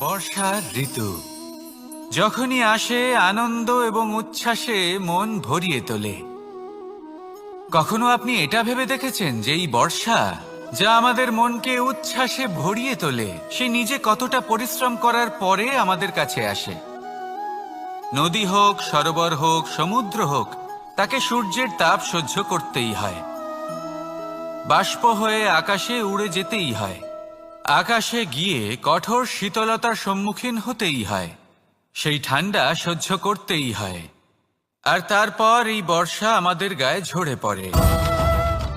বর্ষার ঋতু। যখনই আসে আনন্দ এবং উচ্ছ্বাসে মন ভরিয়ে তোলে। কখনো আপনি এটা ভেবে দেখেছেন যে এই বর্ষা যা আমাদের মনকে উচ্ছ্বাসে ভরিয়ে তোলে, সে নিজে কতটা পরিশ্রম করার পরে আমাদের কাছে আসে? নদী হোক, সরোবর হোক, সমুদ্র হোক, তাকে সূর্যের তাপ সহ্য করতেই হয়। বাষ্প হয়ে আকাশে উড়ে যেতেই হয়। আকাশে গিয়ে কঠোর শীতলতার সম্মুখীন হতেই হয়। সেই ঠান্ডা সহ্য করতেই হয়। আর তারপর এই বর্ষা আমাদের গায়ে ঝরে পড়ে।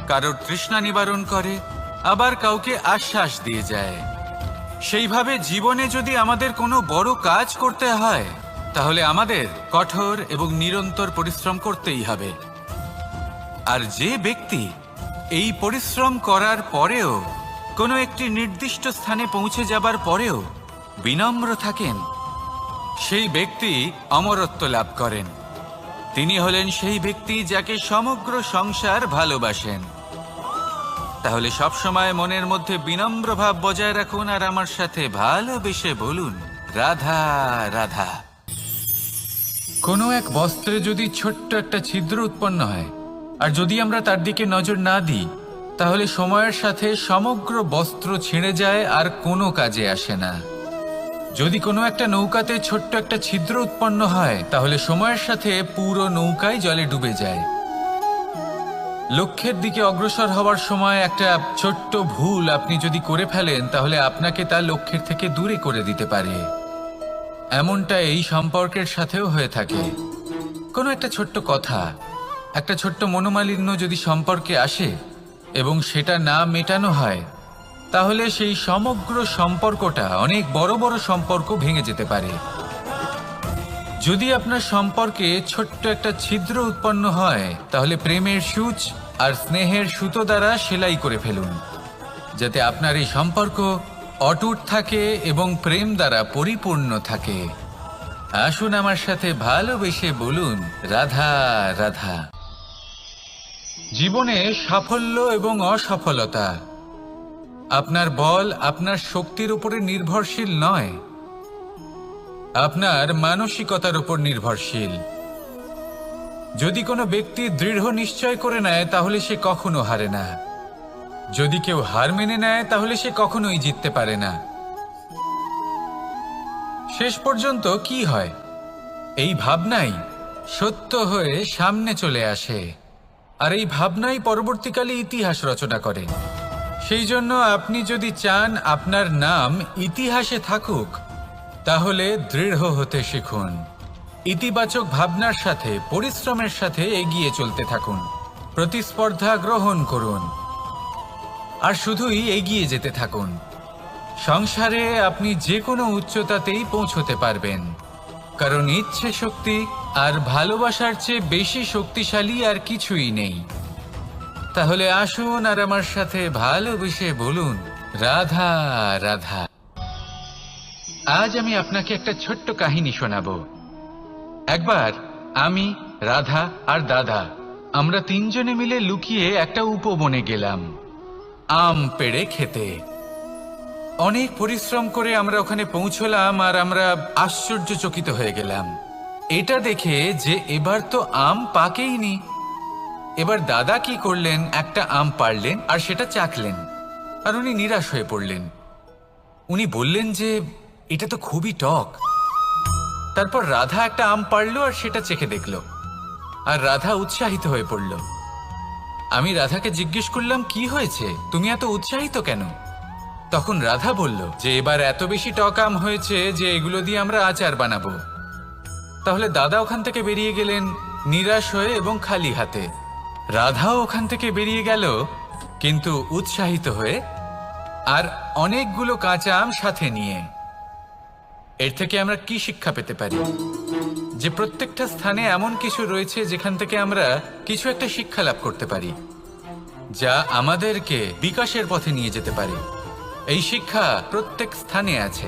কারোর তৃষ্ণা নিবারণ করে, আবার কাউকে আশ্বাস দিয়ে যায়। সেইভাবে জীবনে যদি আমাদের কোনো বড় কাজ করতে হয়, তাহলে আমাদের কঠোর এবং নিরন্তর পরিশ্রম করতেই হবে। আর যে ব্যক্তি এই পরিশ্রম করার পরেও কোনো একটি নির্দিষ্ট স্থানে পৌঁছে যাবার পরেও বিনম্র থাকেন। সেই ব্যক্তি অমরত্ব লাভ করেন। তিনি হলেন সেই ব্যক্তি যাকে সমগ্র সংসার ভালোবাসেন। তাহলে সব সময় মনের মধ্যে বিনম্র ভাব বজায় রাখুন আর আমার সাথে ভালোবেসে বলুন, রাধা রাধা। কোনো এক বস্ত্রে যদি ছোট্ট একটা ছিদ্র উৎপন্ন হয়, আর যদি আমরা তার দিকে নজর না দিই তাহলে সময়ের সাথে সমগ্র বস্ত্র ছিঁড়ে যায় আর কোনো কাজে আসে না। যদি কোনো একটা নৌকাতে ছোট্ট একটা ছিদ্র উৎপন্ন হয়, তাহলে সময়ের সাথে পুরো নৌকাই জলে ডুবে যায়। লক্ষ্যের দিকে অগ্রসর হওয়ার সময় একটা ছোট্ট ভুল আপনি যদি করে ফেলেন, তাহলে আপনাকে তা লক্ষ্যের থেকে দূরে করে দিতে পারে। এমনটা এই সম্পর্কের সাথেও হয়ে থাকে। কোনো একটা ছোট্ট কথা, একটা ছোট্ট মনোমালিন্য যদি সম্পর্কে আসে এবং সেটা না মেটানো হয়, তাহলে সেই সমগ্র সম্পর্কটা অনেক বড় বড় সম্পর্ক ভেঙে যেতে পারে। যদি আপনার সম্পর্কে ছোট্ট একটা ছিদ্র উৎপন্ন হয়, তাহলে প্রেমের সূচ আর স্নেহের সুতো দ্বারা সেলাই করে ফেলুন, যাতে আপনার এই সম্পর্ক অটুট থাকে এবং প্রেম দ্বারা পরিপূর্ণ থাকে। আসুন আমার সাথে ভালোবেসে বলুন, রাধা রাধা। জীবনে সাফল্য এবং অসফলতা। আপনার বল আপনার শক্তির উপরে নির্ভরশীল নয়। আপনার মানসিকতার উপর নির্ভরশীল। যদি কোনো ব্যক্তি দৃঢ় নিশ্চয় করে নেয়, তাহলে সে কখনো হারে না। যদি কেউ হার মেনে নেয়, তাহলে সে কখনোই জিততে পারে না। শেষ পর্যন্ত কি হয়? এই ভাবনাই সত্য হয়ে সামনে চলে আসে। আর এই ভাবনাই পরবর্তীকালে ইতিহাস রচনা করে। সেই জন্য আপনি যদি চান আপনার নাম ইতিহাসে থাকুক, তাহলে দৃঢ় হতে শিখুন। ইতিবাচক ভাবনার সাথে, পরিশ্রমের সাথে এগিয়ে চলতে থাকুন। প্রতিস্পর্ধা গ্রহণ করুন। আর শুধুই এগিয়ে যেতে থাকুন। সংসারে আপনি যে কোনো উচ্চতাতেই পৌঁছতে পারবেন। কারণ ইচ্ছে শক্তি আর ভালোবাসার চেয়ে বেশি শক্তিশালী আর কিছুই নেই। তাহলে আসুন আর আমার সাথে ভালোবেসে বলুন, রাধা রাধা। আজ আমি আপনাকে একটা ছোট্ট কাহিনী শোনাব। একবার আমি, রাধা আর দাদা, আমরা তিনজনে মিলে লুকিয়ে একটা উপবনে গেলাম, আম পেড়ে খেতে। অনেক পরিশ্রম করে আমরা ওখানে পৌঁছলাম আর আমরা আশ্চর্যচকিত হয়ে গেলাম। এটা দেখে যে এবার তো আম পাকেইনি এবার দাদা কি করলেন? একটা আম পারলেন আর সেটা চাকলেন। আর উনি নিরাশ হয়ে পড়লেন। উনি বললেন যে, এটা তো খুবই টক। তারপর রাধা একটা আম পারল আর সেটা চেখে দেখল। আর রাধা উৎসাহিত হয়ে পড়ল। আমি রাধাকে জিজ্ঞেস করলাম, কি হয়েছে? তুমি এত উৎসাহিত কেন? তখন রাধা বলল, যে এবার এত বেশি টক আম হয়েছে যে এগুলো দিয়ে আমরা আচার বানাবো। তাহলে দাদা ওখান থেকে বেরিয়ে গেলেন নিরাশ হয়ে এবং খালি হাতে। রাধাও ওখান থেকে বেরিয়ে গেল, কিন্তু উৎসাহিত হয়ে আর অনেকগুলো কাঁচা আম সাথে নিয়ে। এর থেকে আমরা কি শিক্ষা পেতে পারি? যে প্রত্যেকটা স্থানে এমন কিছু রয়েছে যেখান থেকে আমরা কিছু একটা শিক্ষা লাভ করতে পারি, যা আমাদেরকে বিকাশের পথে নিয়ে যেতে পারে। এই শিক্ষা প্রত্যেক স্থানে আছে।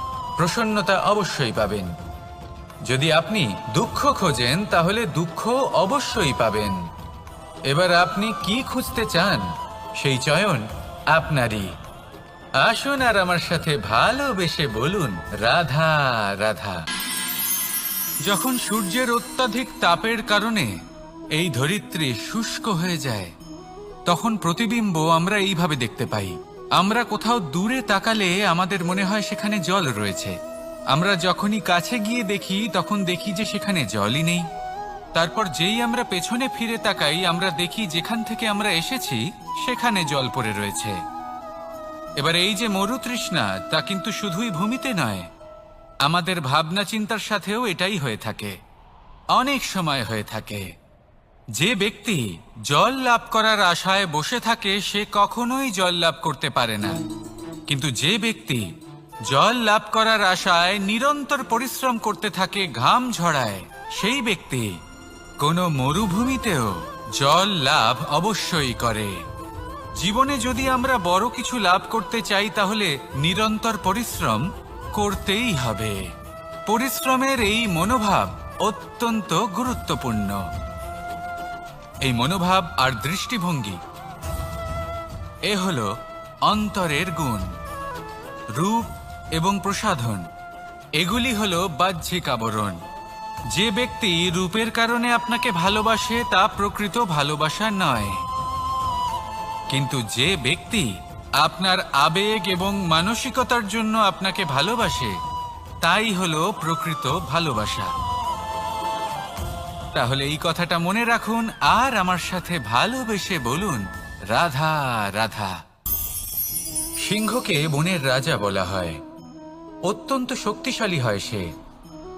প্রসন্নতা অবশ্যই পাবেন। যদি আপনি দুঃখ খোঁজেন, তাহলে দুঃখ অবশ্যই পাবেন। এবার আপনি কি খুঁজতে চান, সেই চয়ন আপনারই। আসুন আর আমার সাথে ভালোবেসে বলুন, রাধা রাধা। যখন সূর্যের অত্যাধিক তাপের কারণে এই ধরিত্রী শুষ্ক হয়ে যায়, তখন প্রতিবিম্ব আমরা এইভাবে দেখতে পাই। আমরা কোথাও দূরে তাকালে আমাদের মনে হয় সেখানে জল রয়েছে। আমরা যখনই কাছে গিয়ে দেখি, তখন দেখি যে সেখানে জলই নেই। তারপর যেই আমরা পেছনে ফিরে তাকাই, আমরা দেখি যেখান থেকে আমরা এসেছি, সেখানে জল পড়ে রয়েছে। এবার এই যে মরুতৃষ্ণা, তা কিন্তু শুধুই ভূমিতে নয়। আমাদের ভাবনা চিন্তার সাথেও এটাই হয়ে থাকে। অনেক সময় হয়ে থাকে। যে ব্যক্তি জল লাভ করার আশায় বসে থাকে, সে কখনোই জল লাভ করতে পারে না। কিন্তু যে ব্যক্তি জল লাভ করার আশায় নিরন্তর পরিশ্রম করতে থাকে, ঘাম ঝড়ায় সেই ব্যক্তি কোনো মরুভূমিতেও জল লাভ অবশ্যই করে। জীবনে যদি আমরা বড় কিছু লাভ করতে চাই, তাহলে নিরন্তর পরিশ্রম করতেই হবে। পরিশ্রমের এই মনোভাব অত্যন্ত গুরুত্বপূর্ণ। এই মনোভাব আর দৃষ্টিভঙ্গি। এ হল অন্তরের গুণ, রূপ এবং প্রসাধন। এগুলি হল বাহ্যিক আবরণ। যে ব্যক্তি রূপের কারণে আপনাকে ভালোবাসে, তা প্রকৃত ভালোবাসা নয়। কিন্তু যে ব্যক্তি আপনার আবেগ এবং মানসিকতার জন্য আপনাকে ভালোবাসে, তাই হলো প্রকৃত ভালোবাসা। তাহলে এই কথাটা মনে রাখুন আর আমার সাথে ভালোবেসে বলুন, রাধা রাধা। সিংহকে বনের রাজা বলা হয়। অত্যন্ত শক্তিশালী হয় সে।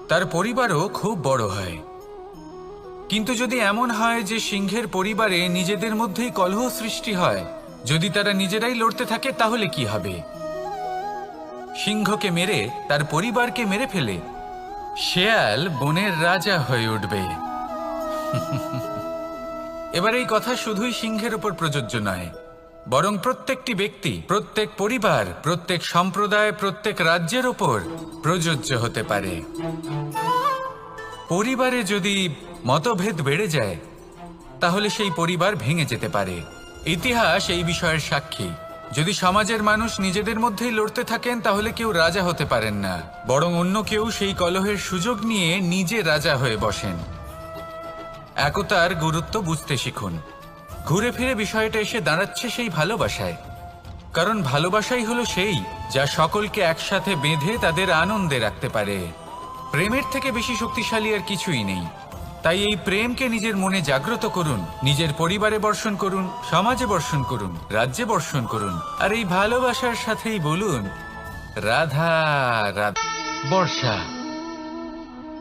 তার পরিবারও খুব বড় হয়। কিন্তু যদি এমন হয় যে সিংহের পরিবারে নিজেদের মধ্যেই কলহ সৃষ্টি হয়, যদি তারা নিজেরাই লড়তে থাকে, তাহলে কি হবে? সিংহকে মেরে তার পরিবারকে মেরে ফেলে। শেয়াল বনের রাজা হয়ে উঠবে। এবার এই কথা শুধুই সিংহের উপর প্রযোজ্য নয়, বরং প্রত্যেকটি ব্যক্তি, প্রত্যেক পরিবার, প্রত্যেক সম্প্রদায়, প্রত্যেক রাজ্যের ওপর প্রযোজ্য হতে পারে। পরিবারে যদি মতভেদ বেড়ে যায়, তাহলে সেই পরিবার ভেঙে যেতে পারে। ইতিহাস এই বিষয়ের সাক্ষী। যদি সমাজের মানুষ নিজেদের মধ্যেই লড়তে থাকেন, তাহলে কেউ রাজা হতে পারেন না, বরং অন্য কেউ সেই কলহের সুযোগ নিয়ে নিজে রাজা হয়ে বসেন। একতার গুরুত্ব বুঝতে শিখুন। ঘুরে ফিরে বিষয়টা এসে দাঁড়াচ্ছে সেই ভালোবাসায়। কারণ ভালোবাসাই হলো সেই যা সকলকে একসাথে বেঁধে তাদের আনন্দে রাখতে পারে। প্রেমের থেকে বেশি শক্তিশালী আর কিছুই নেই। তাই এই প্রেমকে নিজের মনে জাগ্রত করুন, নিজের পরিবারে বর্ষণ করুন, সমাজে বর্ষণ করুন, রাজ্যে বর্ষণ করুন, আর এই ভালোবাসার সাথেই বলুন, রাধা রাধা। বর্ষা।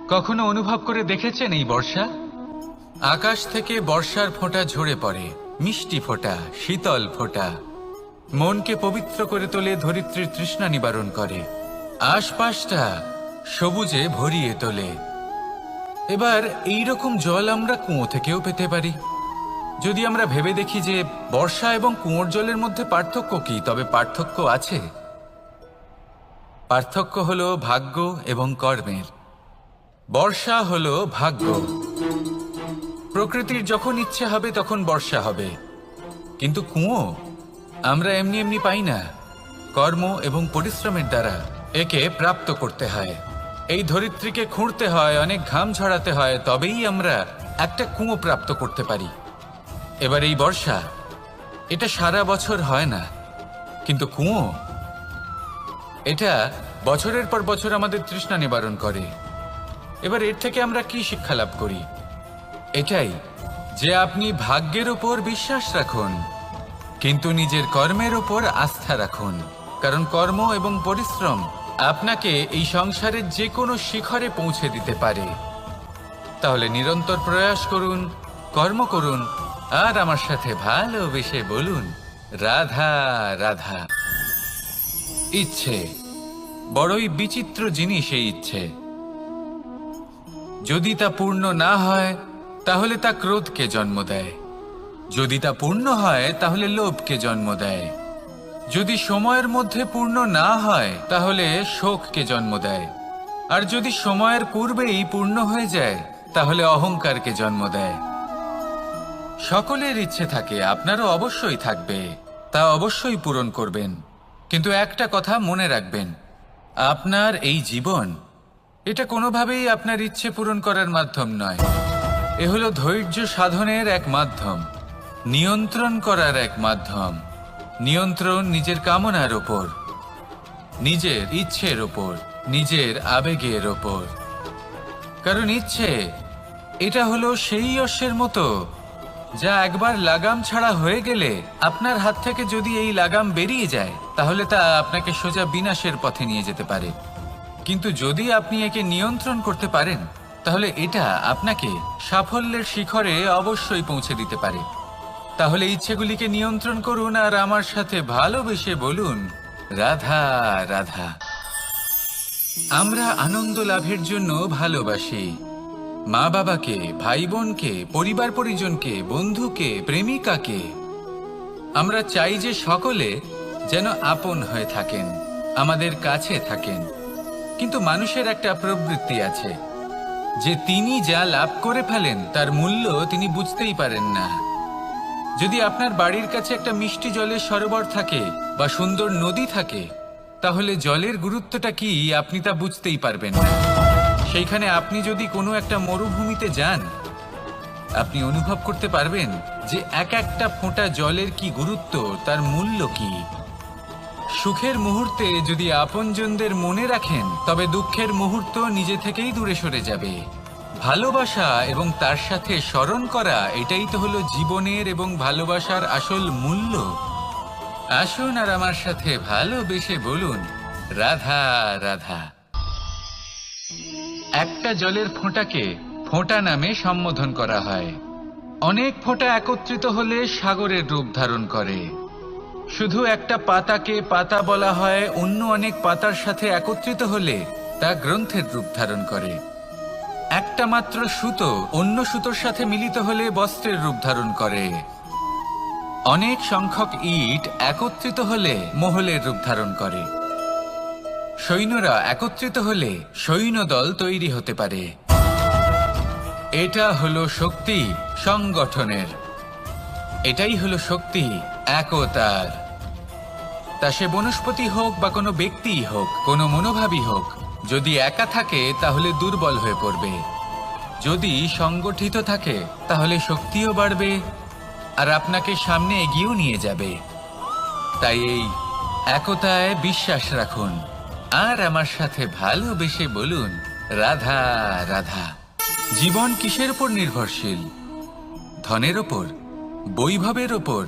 কখনো অনুভব করে দেখেছেন এই বর্ষা? আকাশ থেকে বর্ষার ফোঁটা ঝরে পড়ে, মিষ্টি ফোঁটা, শীতল ফোঁটা। মনকে পবিত্র করে তোলে ধরিত্রীর তৃষ্ণা নিবারণ করে। আশপাশটা সবুজে ভরিয়ে তোলে। এবার এই রকম জল আমরা কুয়ো থেকেও পেতে পারি। যদি আমরা ভেবে দেখি যে বর্ষা এবং কুয়োর জলের মধ্যে পার্থক্য কি, তবে পার্থক্য আছে। পার্থক্য হলো ভাগ্য এবং কর্মের। বর্ষা হলো ভাগ্য। প্রকৃতির যখন ইচ্ছে হবে, তখন বর্ষা হবে। কিন্তু কুয়ো, আমরা এমনি এমনি পাই না। কর্ম এবং পরিশ্রমের দ্বারা একে প্রাপ্ত করতে হয়। এই ধরিত্রীকে খুঁড়তে হয়, অনেক ঘাম ঝরাতে হয়, তবেই আমরা একটা কুয়ো প্রাপ্ত করতে পারি। এবার এই বর্ষা, এটা সারা বছর হয় না। কিন্তু কুয়ো, এটা বছরের পর বছর আমাদের তৃষ্ণা নিবারণ করে। এবার এর থেকে আমরা কি শিক্ষা লাভ করি? এটাই, যে আপনি ভাগ্যের উপর বিশ্বাস রাখুন, কিন্তু নিজের কর্মের উপর আস্থা রাখুন। কারণ কর্ম এবং পরিশ্রম আপনাকে এই সংসারের যে কোনো শিখরে পৌঁছে দিতে পারে। তাহলে নিরন্তর প্রয়াস করুন, কর্ম করুন, আর আমার সাথে ভালোবেসে বলুন, রাধা রাধা। ইচ্ছে, বড়ই বিচিত্র জিনিস এই ইচ্ছে। যদি তা পূর্ণ না হয় তাহলে তা ক্রোধকে জন্ম দেয়। যদি তা পূর্ণ হয়, তাহলে লোভকে জন্ম দেয়। যদি সময়ের মধ্যে পূর্ণ না হয়, তাহলে শোককে জন্ম দেয়। আর যদি সময়ের পূর্বেই পূর্ণ হয়ে যায়, তাহলে অহংকারকে জন্ম দেয়। সকলের ইচ্ছে থাকে, আপনারও অবশ্যই থাকবে। তা অবশ্যই পূরণ করবেন। কিন্তু একটা কথা মনে রাখবেন, আপনার এই জীবন, এটা কোনোভাবেই আপনার ইচ্ছে পূরণ করার মাধ্যম নয়। এ হলো ধৈর্য সাধনের এক মাধ্যম, নিয়ন্ত্রণ করার এক মাধ্যম, নিয়ন্ত্রণ নিজের কামনার ওপর, নিজের ইচ্ছের ওপর, নিজের আবেগের ওপর। কারণ ইচ্ছে, এটা হলো সেই অশ্বের মতো, যা একবার লাগাম ছাড়া হয়ে গেলে আপনার হাত থেকে যদি এই লাগাম বেরিয়ে যায়, তাহলে তা আপনাকে সোজা বিনাশের পথে নিয়ে যেতে পারে। কিন্তু যদি আপনি একে নিয়ন্ত্রণ করতে পারেন তাহলে এটা আপনাকে সাফল্যের শিখরে অবশ্যই পৌঁছে দিতে পারে। তাহলে ইচ্ছেগুলিকে নিয়ন্ত্রণ করুন আর আমার সাথে ভালোবেসে বলুন, রাধা রাধা। আমরা আনন্দ লাভের জন্য ভালোবাসি। মা বাবাকে ভাই বোনকে পরিবার পরিজনকে, বন্ধুকে, প্রেমিকাকে। আমরা চাই যে সকলে যেন আপন হয়ে থাকেন, আমাদের কাছে থাকেন। কিন্তু মানুষের একটা প্রবৃত্তি আছে। যে তিনি যা লাভ করে ফেলেন, তার মূল্য তিনি বুঝতেই পারেন না। যদি আপনার বাড়ির কাছে একটা মিষ্টি জলের সরোবর থাকে বা সুন্দর নদী থাকে, তাহলে জলের গুরুত্বটা কি আপনি তা বুঝতেই পারবেন। সেইখানে আপনি যদি কোনো একটা মরুভূমিতে যান, আপনি অনুভব করতে পারবেন যে এক একটা ফোঁটা জলের কি গুরুত্ব, তার মূল্য কি। সুখের মুহূর্তে যদি আপনজনদের মনে রাখেন, তবে দুঃখের মুহূর্ত নিজে থেকেই দূরে সরে যাবে। ভালোবাসা এবং তার সাথে স্মরণ করা, এটাই তো হলো জীবনের এবং ভালোবাসার আসল মূল্য। আসুন আর আমার সাথে ভালোবেসে বলুন, রাধা রাধা। একটা জলের ফোঁটাকে ফোঁটা নামে সম্বোধন করা হয়। অনেক ফোঁটা একত্রিত হলে সাগরের রূপ ধারণ করে। শুধু একটা পাতাকে পাতা বলা হয়, অন্য অনেক পাতার সাথে একত্রিত হলে তা গ্রন্থের রূপ ধারণ করে। একটা মাত্র সুতো অন্য সুতোর সাথে মিলিত হলে বস্ত্রের রূপ ধারণ করে। অনেক সংখ্যক ইট একত্রিত হলে মহলের রূপ ধারণ করে। সৈন্যরা একত্রিত হলে সৈন্যদল তৈরি হতে পারে। এটা হলো শক্তি সংগঠনের। এটাই হলো শক্তি একতার। তা সে বনস্পতি হোক বা কোনো ব্যক্তিই হোক, কোনো মনোভাবই হোক, যদি একা থাকে, তাহলে দুর্বল হয়ে পড়বে। যদি সংগঠিত থাকে, তাহলে শক্তিও বাড়বে, আর আপনাকে সামনে এগিয়েও নিয়ে যাবে। তাই এই একতায় বিশ্বাস রাখুন। আর আমার সাথে ভালোবেসে বলুন, রাধা রাধা। জীবন কিসের উপর নির্ভরশীল? ধনের ওপর বৈভবের ওপর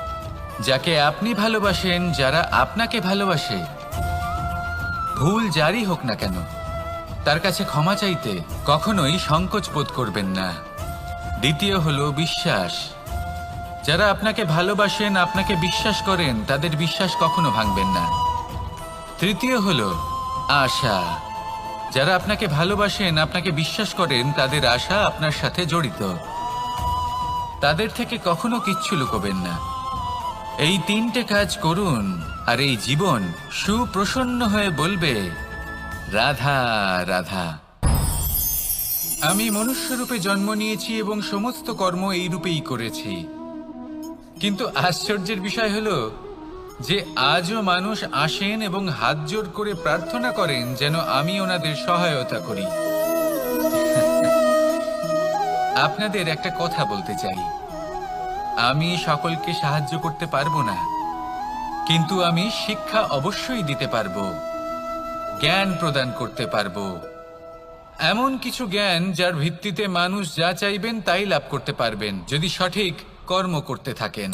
যাকে আপনি ভালোবাসেন, যারা আপনাকে ভালোবাসে, ভুল যারই হোক না কেন, তার কাছে ক্ষমা চাইতে কখনোই সংকোচ বোধ করবেন না। দ্বিতীয় হলো বিশ্বাস। যারা আপনাকে ভালোবাসেন, আপনাকে বিশ্বাস করেন, তাদের বিশ্বাস কখনো ভাঙবেন না। তৃতীয় হলো আশা। যারা আপনাকে ভালোবাসেন, আপনাকে বিশ্বাস করেন, তাদের আশা আপনার সাথে জড়িত। তাদের থেকে কখনো কিচ্ছু লুকোবেন না। এই তিনটে কাজ করুন, আর এই জীবন সুপ্রসন্ন হয়ে বলবে, রাধা রাধা। আমি মনুষ্যরূপে জন্ম নিয়েছি এবং সমস্ত কর্ম এই রূপেই করেছি। কিন্তু আশ্চর্যের বিষয় হলো যে আজও মানুষ আসেন এবং হাত জোর করে প্রার্থনা করেন যেন আমি ওনাদের সহায়তা করি। আপনাদের একটা কথা বলতে চাই। আমি সকলকে সাহায্য করতে পারব না, কিন্তু আমি শিক্ষা অবশ্যই দিতে পারব, জ্ঞান প্রদান করতে পারব। এমন কিছু জ্ঞান যার ভিত্তিতে মানুষ যা চাইবেন তাই লাভ করতে পারবেন, যদি সঠিক কর্ম করতে থাকেন।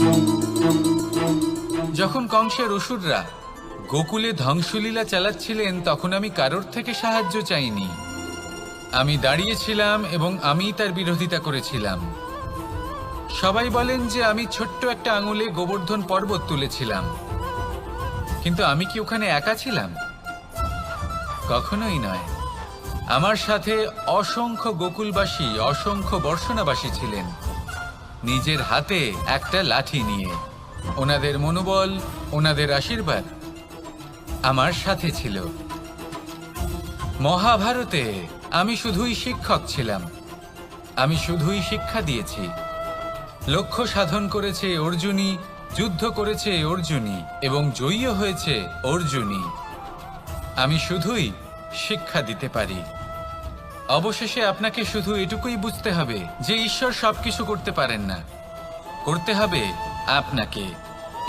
যখন কংসের অসুররা গোকুলে ধ্বংসলীলা চালাচ্ছিলেন, তখন আমি কারোর থেকে সাহায্য চাইনি। আমি দাঁড়িয়েছিলাম এবং আমি তার বিরোধিতা করেছিলাম। সবাই বলেন যে আমি ছোট্ট একটা আঙুলে গোবর্ধন পর্বত তুলেছিলাম। কিন্তু আমি কি ওখানে একা ছিলাম? কখনোই নয়। আমার সাথে অসংখ্য গোকুলবাসী, অসংখ্য বর্ষণাবাসী ছিলেন। নিজের হাতে একটা লাঠি নিয়ে। ওনাদের মনোবল, ওনাদের আশীর্বাদ আমার সাথে ছিল। মহাভারতে আমি শুধুই শিক্ষক ছিলাম। আমি শুধুই শিক্ষা দিয়েছি। লক্ষ্য সাধন করেছে অর্জুনী যুদ্ধ করেছে অর্জুনী এবং জয়ীও হয়েছে অর্জুনী আমি শুধুই শিক্ষা দিতে পারি। অবশেষে আপনাকে শুধু এটুকুই বুঝতে হবে যে ঈশ্বর সবকিছু করতে পারেন না। করতে হবে আপনাকে।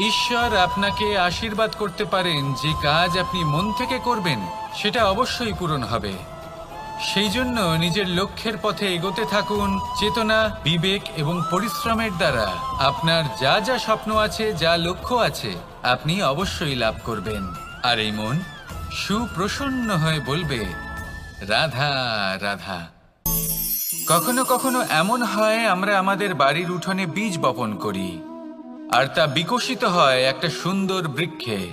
ঈশ্বর আপনাকে আশীর্বাদ করতে পারেন যে কাজ আপনি মন থেকে করবেন, সেটা অবশ্যই পূরণ হবে। সেই জন্য নিজের লক্ষ্যের পথে এগোতে থাকুন চেতনা, বিবেক এবং পরিশ্রমের দ্বারা। আপনার যা যা স্বপ্ন আছে, যা লক্ষ্য আছে, আপনি অবশ্যই লাভ করবেন। আর এই মন সুপ্রসন্ন হয়ে বলবে, রাধা রাধা। কখনো কখনো এমন হয়, আমরা আমাদের বাড়ির উঠোনে বীজ বপন করি, আর তা বিকশিত হয় একটা সুন্দর বৃক্ষে।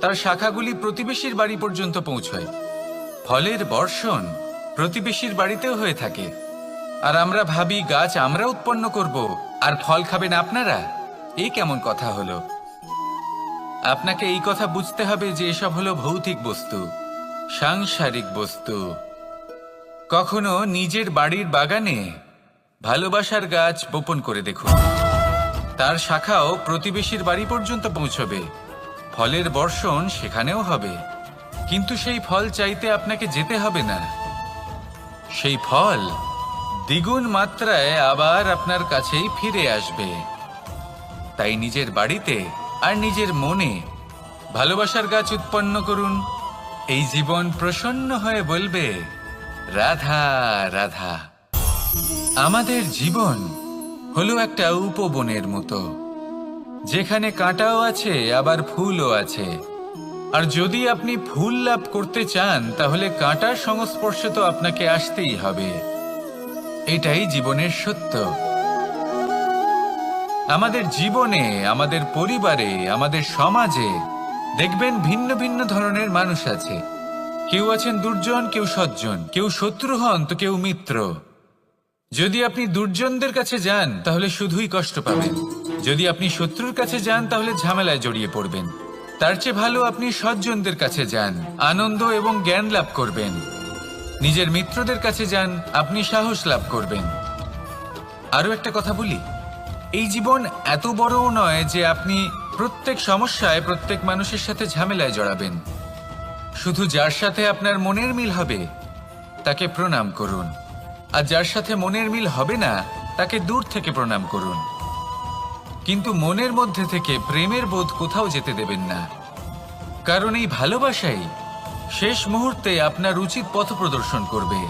তার শাখাগুলি প্রতিবেশীর বাড়ি পর্যন্ত পৌঁছয়। ফলের বর্ষণ প্রতিবেশীর বাড়িতেও হয়ে থাকে। আর আমরা ভাবি, গাছ আমরা উৎপন্ন করব, আর ফল খাবেন আপনারা? এই কেমন কথা হলো? আপনাকে এই কথা বুঝতে হবে যে এসব হলো ভৌতিক বস্তু, সাংসারিক বস্তু। কখনো নিজের বাড়ির বাগানে ভালোবাসার গাছ বপন করে দেখুন। তার শাখাও প্রতিবেশীর বাড়ি পর্যন্ত পৌঁছবে। ফলের বর্ষণ সেখানেও হবে। কিন্তু সেই ফল চাইতে আপনাকে যেতে হবে না। সেই ফল দ্বিগুণ মাত্রায় আবার আপনার কাছেই ফিরে আসবে। তাই নিজের বাড়িতে আর নিজের মনে ভালোবাসার গাছ উৎপন্ন করুন। এই জীবন প্রসন্ন হয়ে বলবে, রাধা রাধা। আমাদের জীবন হলো একটা উপবনের মতো। যেখানে কাঁটাও আছে, আবার ফুলও আছে। আর যদি আপনি ফুল লাভ করতে চান, তাহলে কাঁটার সংস্পর্শে তো আপনাকে আসতেই হবে। এটাই জীবনের সত্য। আমাদের জীবনে, আমাদের পরিবারে, আমাদের সমাজে দেখবেন ভিন্ন ভিন্ন ধরনের মানুষ আছে। কেউ আছেন দুর্জন, কেউ সজ্জন। কেউ শত্রু হন, তো কেউ মিত্র। যদি আপনি দুর্জনদের কাছে যান, তাহলে শুধুই কষ্ট পাবেন। যদি আপনি শত্রুর কাছে যান, তাহলে ঝামেলায় জড়িয়ে পড়বেন। তার চেয়ে ভালো আপনি সজ্জনদের কাছে যান, আনন্দ এবং জ্ঞান লাভ করবেন। নিজের মিত্রদের কাছে যান, আপনি সাহস লাভ করবেন। আরও একটা কথা বলি, এই জীবন এত বড়ও নয় যে আপনি প্রত্যেক সমস্যায় প্রত্যেক মানুষের সাথে ঝামেলায় জড়াবেন। শুধু যার সাথে আপনার মনের মিল হবে, তাকে প্রণাম করুন। আর যার সাথে মনের মিল হবে না, তাকে দূর থেকে প্রণাম করুন। কিন্তু মনের মধ্যে থেকে প্রেমের বোধ কোথাও যেতে দেবেন না। কারণ এই ভালোবাসাই শেষ মুহূর্তে আপনার উচিত পথ প্রদর্শন করবে।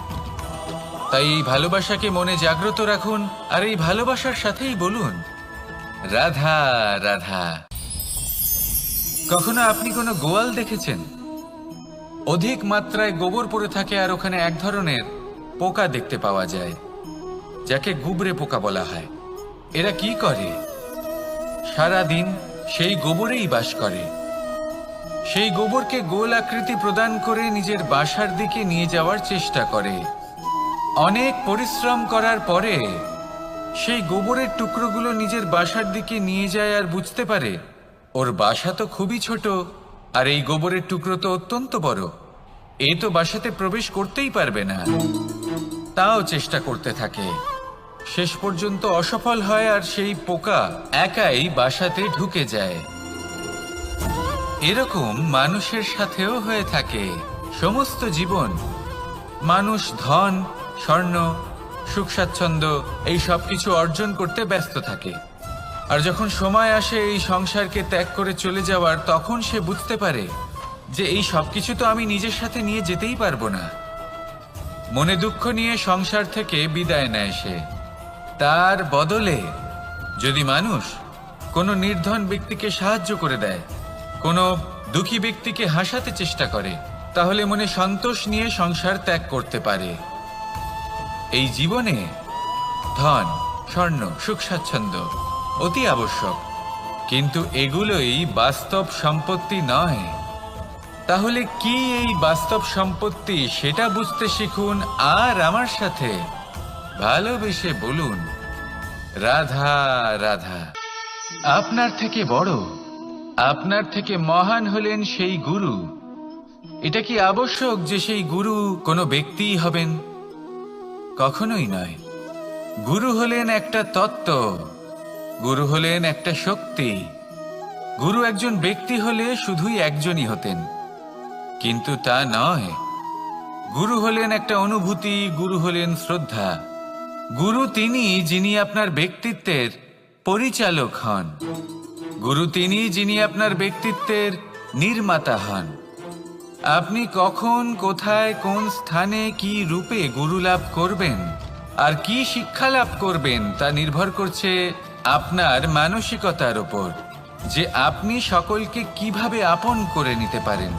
তাই এই ভালোবাসাকে মনে জাগ্রত রাখুন, আর এই ভালোবাসার সাথেই বলুন, রাধা রাধা। কখনো আপনি কোনো গোয়াল দেখেছেন? অধিক মাত্রায় গোবর পড়ে থাকে আর ওখানে এক ধরনের পোকা দেখতে পাওয়া যায়, যাকে গুবরে পোকা বলা হয়। এরা কি করে? সারা দিন সেই গোবরেই বাস করে। সেই গোবরকে গোল আকৃতি প্রদান করে নিজের বাসার দিকে নিয়ে যাওয়ার চেষ্টা করে। অনেক পরিশ্রম করার পরে সেই গোবরের টুকরোগুলো নিজের বাসার দিকে নিয়ে যায় আর বুঝতে পারে, ওর বাসা তো খুবই ছোট, আর এই গোবরের টুকরো তো অত্যন্ত বড়। এ তো বাসাতে প্রবেশ করতেই পারবে না। তাও চেষ্টা করতে থাকে। শেষ পর্যন্ত অসফল হয় আর সেই পোকা একাই বাসাতে ঢুকে যায়। এরকম মানুষের সাথেও হয়ে থাকে সমস্ত জীবন। মানুষ ধন, স্বর্ণ, সুখ, স্বাচ্ছন্দ্য, এই সব কিছু অর্জন করতে ব্যস্ত থাকে। আর যখন সময় আসে এই সংসারকে ত্যাগ করে চলে যাওয়ার, তখন সে বুঝতে পারে যে এই সব কিছু তো আমি নিজের সাথে নিয়ে যেতেই পারব না। মনে দুঃখ নিয়ে সংসার থেকে বিদায় নেয় সে। তার বদলে যদি মানুষ কোনো নির্ধন ব্যক্তিকে সাহায্য করে দেয়, কোনো দুঃখী ব্যক্তিকে হাসাতে চেষ্টা করে, তাহলে মনে সন্তোষ নিয়ে সংসার ত্যাগ করতে পারে। এই জীবনে ধন, স্বর্ণ, সুখ, স্বাচ্ছন্দ্য অতি আবশ্যক। কিন্তু এগুলোই বাস্তব সম্পত্তি নয়। তাহলে কি এই বাস্তব সম্পত্তি সেটা বুঝতে শিখুন আর আমার সাথে? ভালোবেসে বলুন, রাধা রাধা। আপনার থেকে বড়, আপনার থেকে মহান হলেন সেই গুরু। এটা কি আবশ্যক যে সেই গুরু কোনো ব্যক্তিই হবেন? কখনোই নয়। গুরু হলেন একটা তত্ত্ব, গুরু হলেন একটা শক্তি। গুরু একজন ব্যক্তি হলে শুধুই একজনই হতেন। কিন্তু তা নয়। গুরু হলেন একটা অনুভূতি, গুরু হলেন শ্রদ্ধা। গুরু তিনি যিনি আপনার ব্যক্তিত্বের পরিচালক হন। গুরু তিনি যিনি আপনার ব্যক্তিত্বের নির্মাতা হন। আপনি কখন, কোথায়, কোন স্থানে কি রূপে গুরু লাভ করবেন আর কি শিক্ষা লাভ করবেন তা নির্ভর করছে আপনার মানসিকতার উপর, যে আপনি সকলকে কীভাবে আপন করে নিতে পারেন।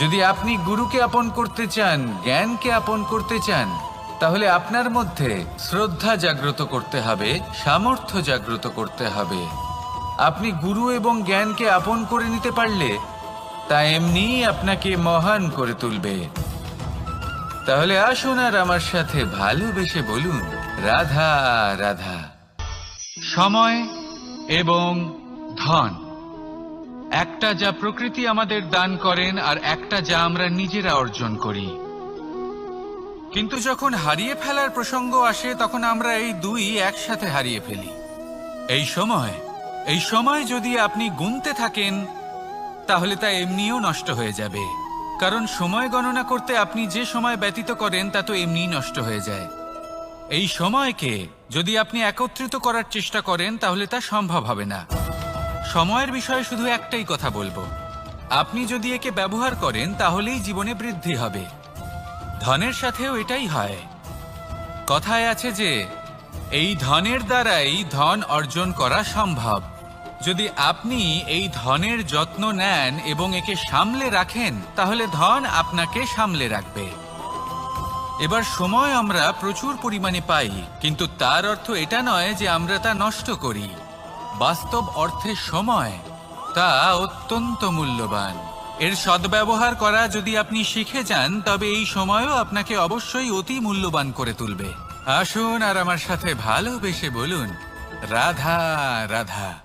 যদি আপনি গুরুকে আপন করতে চান, জ্ঞানকে আপন করতে চান তাহলে আপনার মধ্যে শ্রদ্ধা জাগ্রত করতে হবে, সামর্থ্য জাগ্রত করতে হবে। আপনি গুরু এবং জ্ঞানকে আপন করে নিতে পারলে, তা এমনিই আপনাকে মহান করে তুলবে। তাহলে আসুন আর আমার সাথে ভালোবেসে বলুন, রাধা রাধা। সময় এবং ধন। একটা যা প্রকৃতি আমাদের দান করেন আর একটা যা আমরা নিজেরা অর্জন করি। কিন্তু যখন হারিয়ে ফেলার প্রসঙ্গ আসে, তখন আমরা এই দুই একসাথে হারিয়ে ফেলি। এই সময় এই সময় যদি আপনি গুনতে থাকেন, তাহলে তা এমনিও নষ্ট হয়ে যাবে। কারণ সময় গণনা করতে আপনি যে সময় ব্যতীত করেন, তা তো এমনিই নষ্ট হয়ে যায়। এই সময়কে যদি আপনি একত্রিত করার চেষ্টা করেন, তাহলে তা সম্ভব হবে না। সময়ের বিষয়ে শুধু একটাই কথা বলব। আপনি যদি একে ব্যবহার করেন, তাহলেই জীবনে বৃদ্ধি হবে। ধনের সাথেও এটাই হয়। কথায় আছে যে, এই ধনের দ্বারাই ধন অর্জন করা সম্ভব। যদি আপনি এই ধনের যত্ন নেন এবং একে সামলে রাখেন, তাহলে ধন আপনাকে সামলে রাখবে। এবার সময় আমরা প্রচুর পরিমাণে পাই, কিন্তু তার অর্থ এটা নয় যে আমরা তা নষ্ট করি। বাস্তব অর্থে সময় তা অত্যন্ত মূল্যবান। এর সদ্ব্যবহার করা যদি আপনি শিখে যান, তবে এই সময়ও আপনাকে অবশ্যই অতি মূল্যবান করে তুলবে। আসুন আর আমার সাথে ভালোবেসে বলুন, রাধা রাধা।